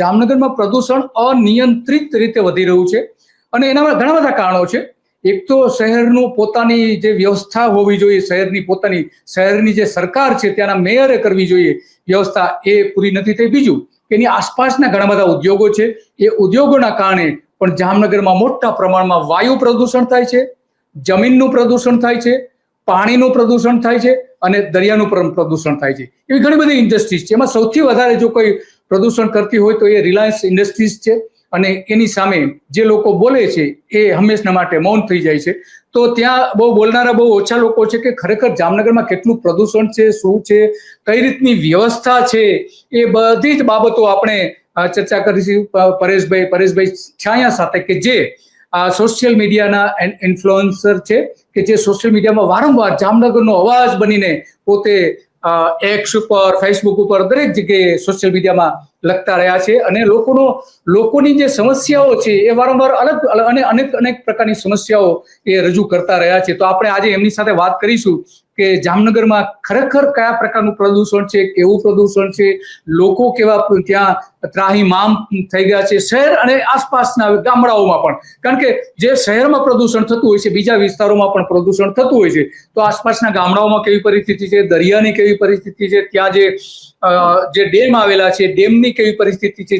જામનગરમાં પ્રદૂષણ અનિયંત્રિત રીતે વધી રહ્યું છે અને એનામાં ઘણા બધા કારણો છે. એક તો શહેરનું પોતાની જે વ્યવસ્થા હોવી જોઈએ, શહેરની પોતાની, શહેરની જે સરકાર છે ત્યાંના મેયરે કરવી જોઈએ વ્યવસ્થા એ પૂરી નથી થઈ. બીજું એની આસપાસના ઘણા બધા ઉદ્યોગો છે, એ ઉદ્યોગોના કારણે પણ જામનગરમાં મોટા પ્રમાણમાં વાયુ પ્રદૂષણ થાય છે, જમીનનું પ્રદૂષણ થાય છે, પાણીનું પ્રદૂષણ થાય છે અને દરિયાનું પ્રદૂષણ થાય છે. એવી ઘણી બધી ઇન્ડસ્ટ્રીઝ છે. એમાં સૌથી વધારે જો કોઈ પ્રદૂષણ કરતી હોય તો એ રિલાયન્સ ઇન્ડસ્ટ્રીઝ છે અને એની સામે જે લોકો બોલે છે એ હંમેશના માટે મૌન થઈ જાય છે. તો ત્યાં બહુ બોલનારા બહુ ઓછા લોકો છે કે ખરેખર જામનગરમાં કેટલું પ્રદૂષણ છે, શું છે, કઈ રીતની વ્યવસ્થા છે, એ બધી જ બાબતો આપણે ચર્ચા કરીશું પરેશભાઈ પરેશભાઈ છાયા સાથે કે જે આ સોશિયલ મીડિયાના ઇન્ફ્લુઅન્સર છે કે જે સોશિયલ મીડિયામાં વારંવાર જામનગરનો અવાજ બનીને પોતે એક્સ ઉપર ફેસબુક ઉપર દરેક જગ્યાએ સોશિયલ મીડિયામાં લખતા રહ્યા છે અને લોકોનો, લોકોની જે સમસ્યાઓ છે એ વારંવાર અલગ અને અનેક અનેક પ્રકારની સમસ્યાઓ એ રજૂ કરતા રહ્યા છે. તો આપણે આજે એમની સાથે વાત કરીશું કે જામનગરમાં ખરેખર કયા પ્રકારનું પ્રદૂષણ છે, કેવું પ્રદૂષણ છે, લોકો કેવા ત્યાં ત્રાહીમામ થઈ ગયા છે, શહેર અને આસપાસના ગામડાઓમાં પણ. કારણ કે જે શહેરમાં પ્રદૂષણ થતું હોય છે, બીજા વિસ્તારોમાં પણ પ્રદૂષણ થતું હોય છે, તો આસપાસના ગામડાઓમાં કેવી પરિસ્થિતિ છે, દરિયાની કેવી પરિસ્થિતિ છે, ત્યાં જે જે ડેમ આવેલા છે, ડેમની કેવી પરિસ્થિતિ છે